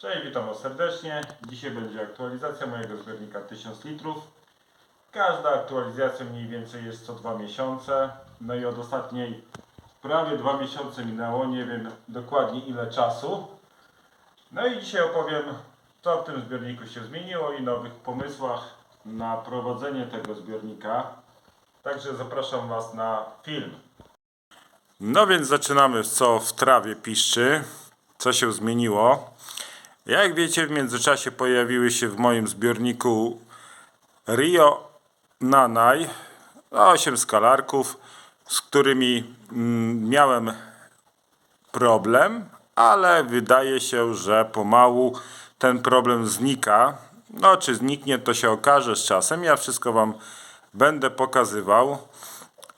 Cześć, witam Was serdecznie. Dzisiaj będzie aktualizacja mojego zbiornika 1000 litrów. Każda aktualizacja mniej więcej jest co dwa miesiące. No i od ostatniej prawie dwa miesiące minęło, nie wiem dokładnie ile czasu. No i dzisiaj opowiem, co w tym zbiorniku się zmieniło i nowych pomysłach na prowadzenie tego zbiornika. Także zapraszam Was na film. No więc zaczynamy, co w trawie piszczy, co się zmieniło. Jak wiecie, w międzyczasie pojawiły się w moim zbiorniku Rio Nanai, 8 skalarków, z którymi mm, miałem problem, ale wydaje się, że pomału ten problem znika. No, czy zniknie, to się okaże z czasem. Ja wszystko Wam będę pokazywał.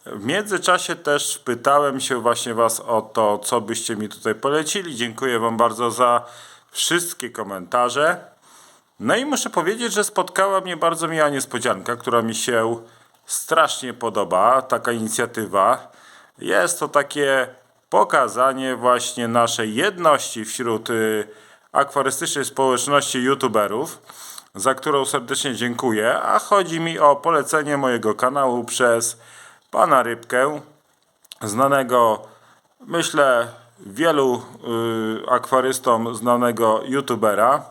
W międzyczasie też pytałem się właśnie Was o to, co byście mi tutaj polecili. Dziękuję Wam bardzo za wszystkie komentarze. No i muszę powiedzieć, że spotkała mnie bardzo miła niespodzianka, która mi się strasznie podoba, taka inicjatywa. Jest to takie pokazanie właśnie naszej jedności wśród y, akwarystycznej społeczności youtuberów, za którą serdecznie dziękuję, a chodzi mi o polecenie mojego kanału przez pana Rybkę, znanego, myślę, wielu y, akwarystom znanego youtubera,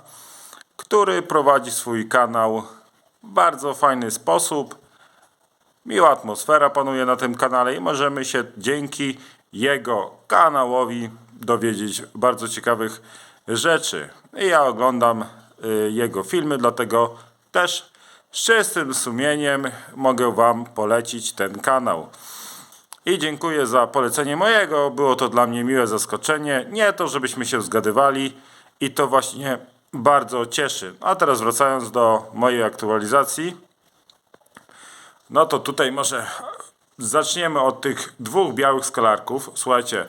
który prowadzi swój kanał w bardzo fajny sposób. Miła atmosfera panuje na tym kanale i możemy się dzięki jego kanałowi dowiedzieć bardzo ciekawych rzeczy. I ja oglądam y, jego filmy, dlatego też z czystym sumieniem mogę Wam polecić ten kanał. I dziękuję za polecenie mojego. Było to dla mnie miłe zaskoczenie. Nie to, żebyśmy się zgadywali i to właśnie bardzo cieszy. A teraz wracając do mojej aktualizacji. No to tutaj może zaczniemy od tych dwóch białych skalarków. Słuchajcie,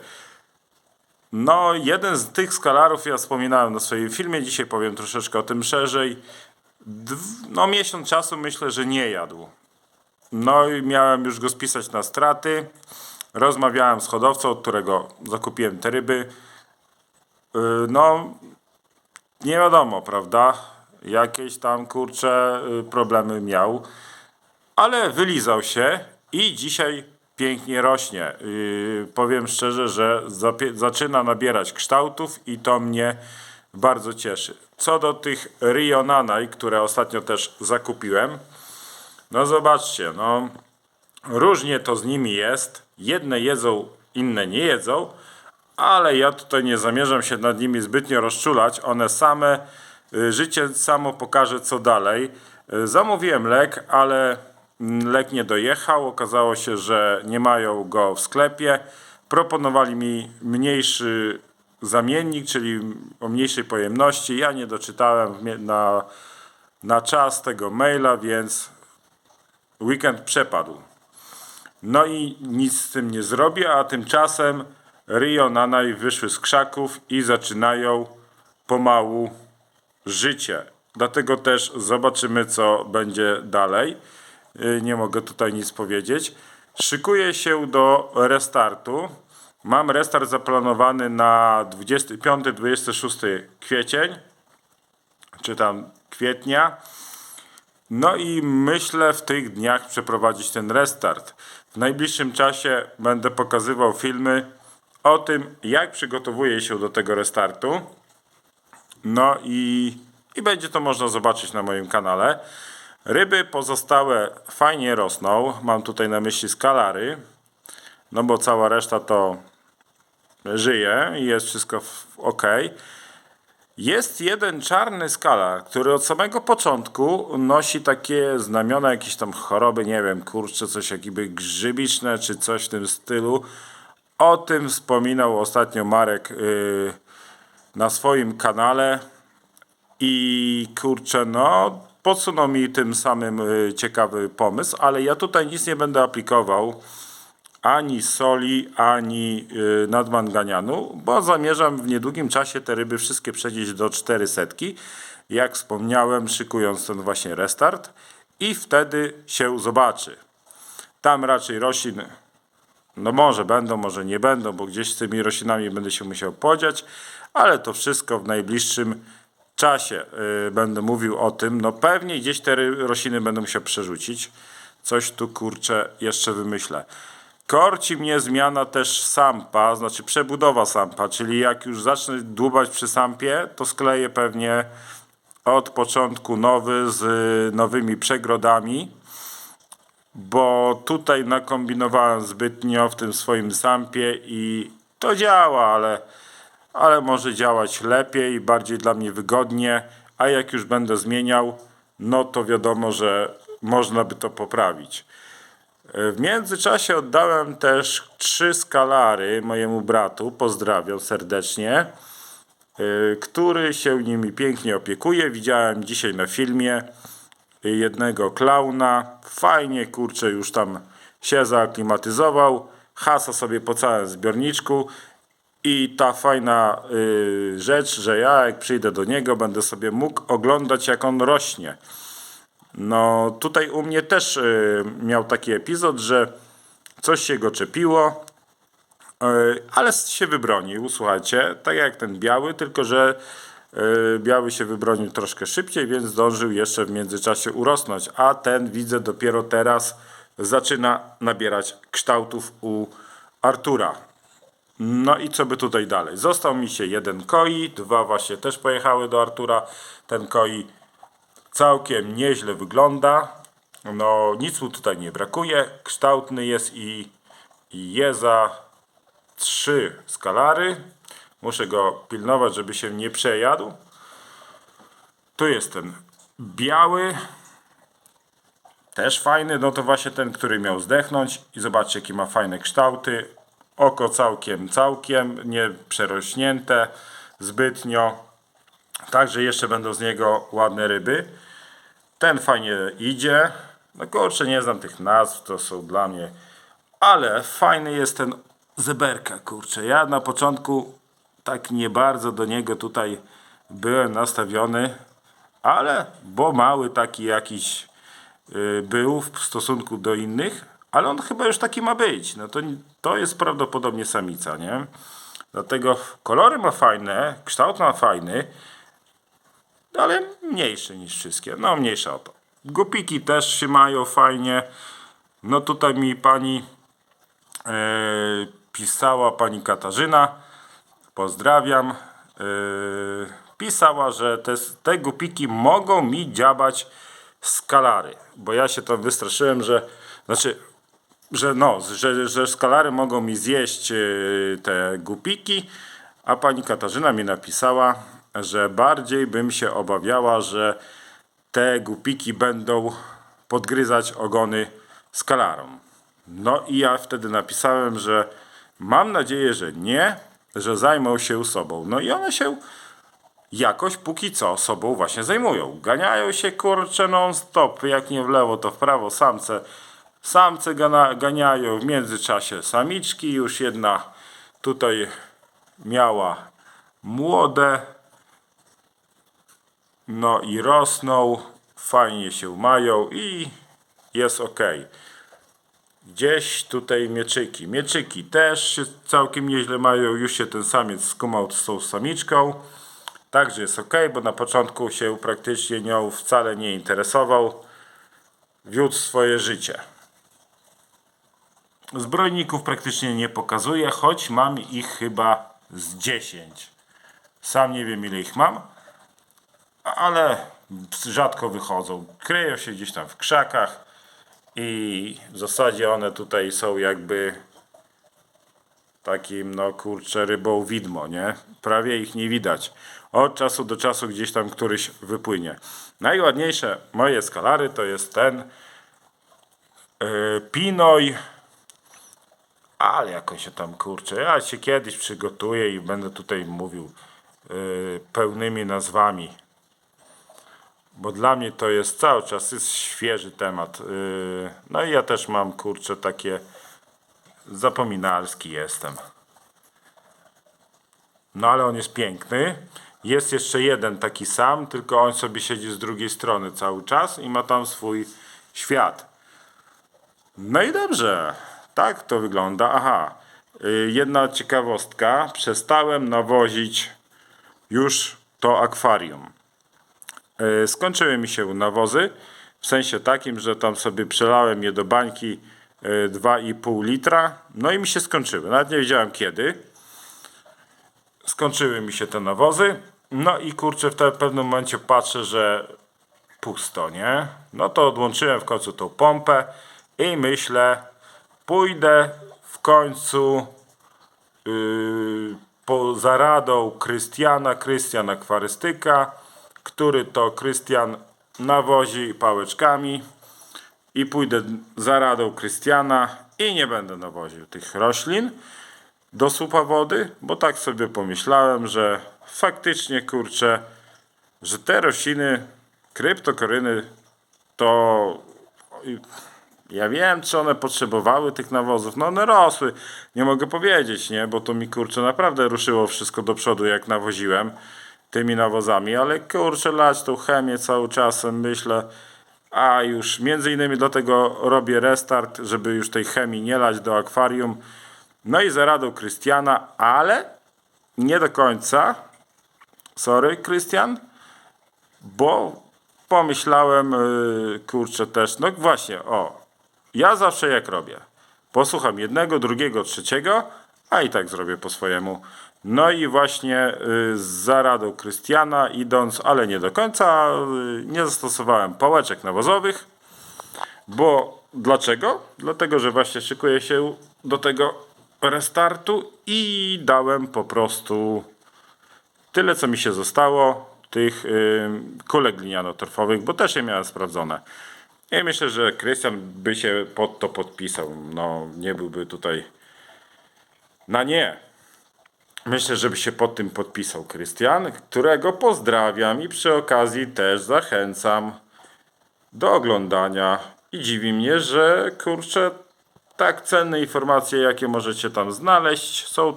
no jeden z tych skalarów ja wspominałem na swoim filmie. Dzisiaj powiem troszeczkę o tym szerzej. Dw- no miesiąc czasu myślę, że nie jadł. No i miałem już go spisać na straty. Rozmawiałem z hodowcą, od którego zakupiłem te ryby. Yy, No, nie wiadomo, prawda? Jakieś tam kurcze y, problemy miał, ale wylizał się i dzisiaj pięknie rośnie. Yy, powiem szczerze, że zaczyna nabierać kształtów i to mnie bardzo cieszy. Co do tych Rio Nanai, które ostatnio też zakupiłem, no zobaczcie, no różnie to z nimi jest. Jedne jedzą, inne nie jedzą, ale ja tutaj nie zamierzam się nad nimi zbytnio rozczulać. One same, y, życie samo pokaże co dalej. Y, Zamówiłem lek, ale lek nie dojechał. Okazało się, że nie mają go w sklepie. Proponowali mi mniejszy zamiennik, czyli o mniejszej pojemności. Ja nie doczytałem na, na czas tego maila, więc weekend przepadł. No i nic z tym nie zrobię, a tymczasem Rio Nanai wyszły z krzaków i zaczynają pomału życie. Dlatego też zobaczymy, co będzie dalej. Yy, Nie mogę tutaj nic powiedzieć. Szykuję się do restartu. Mam restart zaplanowany na 25-26 kwiecień, czy tam kwietnia. No i myślę w tych dniach przeprowadzić ten restart. W najbliższym czasie będę pokazywał filmy o tym, jak przygotowuję się do tego restartu. No i, i będzie to można zobaczyć na moim kanale. Ryby pozostałe fajnie rosną. Mam tutaj na myśli skalary. No bo cała reszta to żyje i jest wszystko ok. Jest jeden czarny skalar, który od samego początku nosi takie znamiona jakieś tam choroby, nie wiem, kurczę, coś jakby grzybiczne czy coś w tym stylu. O tym wspominał ostatnio Marek yy, na swoim kanale i kurczę, no podsunął mi tym samym y, ciekawy pomysł, ale ja tutaj nic nie będę aplikował ani soli, ani y, nadmanganianu, bo zamierzam w niedługim czasie te ryby wszystkie przejść do 400. Jak wspomniałem, szykując ten właśnie restart i wtedy się zobaczy. Tam raczej roślin, no może będą, może nie będą, bo gdzieś z tymi roślinami będę się musiał podziać, ale to wszystko w najbliższym czasie y, będę mówił o tym, no pewnie gdzieś te rośliny będę musiał przerzucić. Coś tu kurczę jeszcze wymyślę. Korci mnie zmiana też sampa, znaczy przebudowa sampa, czyli jak już zacznę dłubać przy sampie, to skleję pewnie od początku nowy z y, nowymi przegrodami, bo tutaj nakombinowałem zbytnio w tym swoim sampie i to działa, ale, ale może działać lepiej, bardziej dla mnie wygodnie, a jak już będę zmieniał, no to wiadomo, że można by to poprawić. W międzyczasie oddałem też trzy skalary mojemu bratu, pozdrawiam serdecznie, y, który się nimi pięknie opiekuje. Widziałem dzisiaj na filmie jednego klauna. Fajnie, kurczę, już tam się zaaklimatyzował. Hasa sobie po całym zbiorniczku. I ta fajna rzecz, że ja jak przyjdę do niego, będę sobie mógł oglądać jak on rośnie. No tutaj u mnie też y, miał taki epizod, że coś się go czepiło, y, ale się wybronił, słuchajcie, tak jak ten biały, tylko że y, biały się wybronił troszkę szybciej, więc zdążył jeszcze w międzyczasie urosnąć, a ten widzę dopiero teraz zaczyna nabierać kształtów u Artura. No i co by tutaj dalej? Został mi się jeden koi, dwa właśnie też pojechały do Artura. Ten koi całkiem nieźle wygląda. No nic mu tutaj nie brakuje. Kształtny jest i, i je za trzy skalary. Muszę go pilnować, żeby się nie przejadł. Tu jest ten biały. Też fajny, no to właśnie ten, który miał zdechnąć. I zobaczcie, jakie ma fajne kształty. Oko całkiem, całkiem, nie przerośnięte zbytnio. Także jeszcze będą z niego ładne ryby. Ten fajnie idzie. No kurczę, nie znam tych nazw, to są dla mnie. Ale fajny jest ten zeberka, kurczę. Ja na początku tak nie bardzo do niego tutaj byłem nastawiony, ale bo mały taki jakiś y, był w stosunku do innych, ale on chyba już taki ma być. No to, to jest prawdopodobnie samica, nie? Dlatego kolory ma fajne, kształt ma fajny, ale mniejszy niż wszystkie. No mniejsza o to. Gupiki też się mają fajnie. No tutaj mi pani e, pisała, pani Katarzyna, pozdrawiam, e, pisała, że te, te gupiki mogą mi dziabać skalary, bo ja się tam wystraszyłem, że znaczy że no, że, że skalary mogą mi zjeść y, te gupiki, a pani Katarzyna mi napisała, że bardziej bym się obawiała, że te gupiki będą podgryzać ogony skalarom. No i ja wtedy napisałem, że mam nadzieję, że nie, że zajmą się sobą. No i one się jakoś póki co sobą właśnie zajmują. Ganiają się kurczę non stop, jak nie w lewo to w prawo, samce Samce gana, ganiają w międzyczasie samiczki. Już jedna tutaj miała młode. No i rosną. Fajnie się mają i jest ok. Gdzieś tutaj mieczyki. Mieczyki też się całkiem nieźle mają. Już się ten samiec skumał z tą samiczką. Także jest ok, bo na początku się praktycznie nią wcale nie interesował. Wiódł swoje życie. Zbrojników praktycznie nie pokazuję, choć mam ich chyba z 10. Sam nie wiem ile ich mam, ale rzadko wychodzą. Kryją się gdzieś tam w krzakach i w zasadzie one tutaj są jakby takim, no kurczę, rybą widmo, nie? Prawie ich nie widać. Od czasu do czasu gdzieś tam któryś wypłynie. Najładniejsze moje skalary to jest ten yy, Pinoj ale jakoś się tam kurczę. Ja się kiedyś przygotuję i będę tutaj mówił yy, pełnymi nazwami. Bo dla mnie to jest cały czas jest świeży temat. Yy, no i ja też mam kurczę takie zapominalski jestem. No ale on jest piękny. Jest jeszcze jeden taki sam, tylko on sobie siedzi z drugiej strony cały czas i ma tam swój świat. No i dobrze. Tak to wygląda. Aha. Y, Jedna ciekawostka. Przestałem nawozić już to akwarium. E, Skończyły mi się nawozy, w sensie takim, że tam sobie przelałem je do bańki e, 2,5 litra, no i mi się skończyły. Nawet nie wiedziałem kiedy. Skończyły mi się te nawozy, no i kurczę w pewnym momencie patrzę, że pusto, nie? No to odłączyłem w końcu tą pompę i myślę, pójdę w końcu yy, po za radą Krystiana, Krystiana Kwarystyka, który to Krystian nawozi pałeczkami i pójdę za radą Krystiana i nie będę nawoził tych roślin do słupa wody, bo tak sobie pomyślałem, że faktycznie kurczę, że te rośliny, kryptokoryny, to ja wiem, czy one potrzebowały tych nawozów. No one rosły, nie mogę powiedzieć, nie? Bo to mi kurczę naprawdę ruszyło wszystko do przodu, jak nawoziłem tymi nawozami, ale kurczę, lać tą chemię cały czasem, myślę, a już między innymi dlatego robię restart, żeby już tej chemii nie lać do akwarium. No i za radą Krystiana, ale nie do końca. Sorry, Krystian, bo pomyślałem, yy, kurczę też, no właśnie, o, ja zawsze jak robię, posłucham jednego, drugiego, trzeciego, a i tak zrobię po swojemu. No i właśnie yy, za radą Krystiana idąc, ale nie do końca, yy, nie zastosowałem pałeczek nawozowych, bo dlaczego? Dlatego, że właśnie szykuję się do tego restartu i dałem po prostu tyle, co mi się zostało, tych y, kulek gliniano-torfowych, bo też je miałem sprawdzone. I myślę, że Krystian by się pod to podpisał. No, nie byłby tutaj na nie. Myślę, żeby się pod tym podpisał Krystian, którego pozdrawiam i przy okazji też zachęcam do oglądania. I dziwi mnie, że kurczę, tak cenne informacje, jakie możecie tam znaleźć, są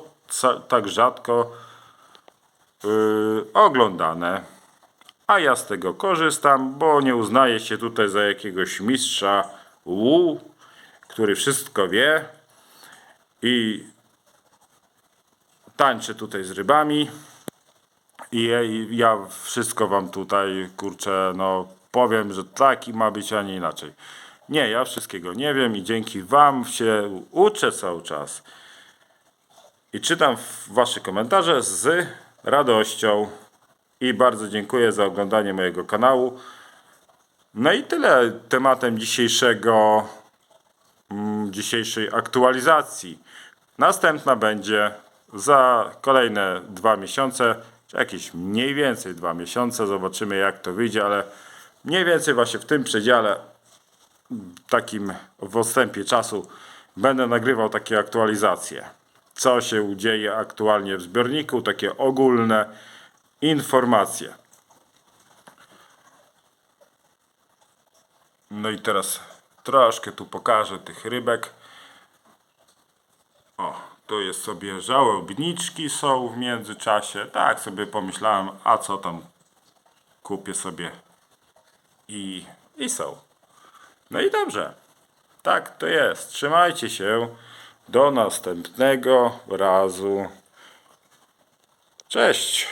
tak rzadko yy, oglądane. A ja z tego korzystam, bo nie uznaję się tutaj za jakiegoś mistrza łu, który wszystko wie i tańczę tutaj z rybami. I ja- wszystko wam tutaj, kurczę, no powiem, że tak i ma być, a nie inaczej. Nie, ja wszystkiego nie wiem i dzięki wam się uczę cały czas. I czytam wasze komentarze z radością. I bardzo dziękuję za oglądanie mojego kanału. No i tyle tematem dzisiejszego, mm, dzisiejszej aktualizacji. Następna będzie za kolejne dwa miesiące, czy jakieś mniej więcej dwa miesiące. Zobaczymy jak to wyjdzie, ale mniej więcej właśnie w tym przedziale, takim w odstępie czasu, będę nagrywał takie aktualizacje. Co się dzieje aktualnie w zbiorniku, takie ogólne informacje. No i teraz troszkę tu pokażę tych rybek. O, tu jest sobie żałobniczki są w międzyczasie. Tak sobie pomyślałem, a co tam kupię sobie i, i są. No i dobrze. Tak to jest. Trzymajcie się. Do następnego razu. Cześć.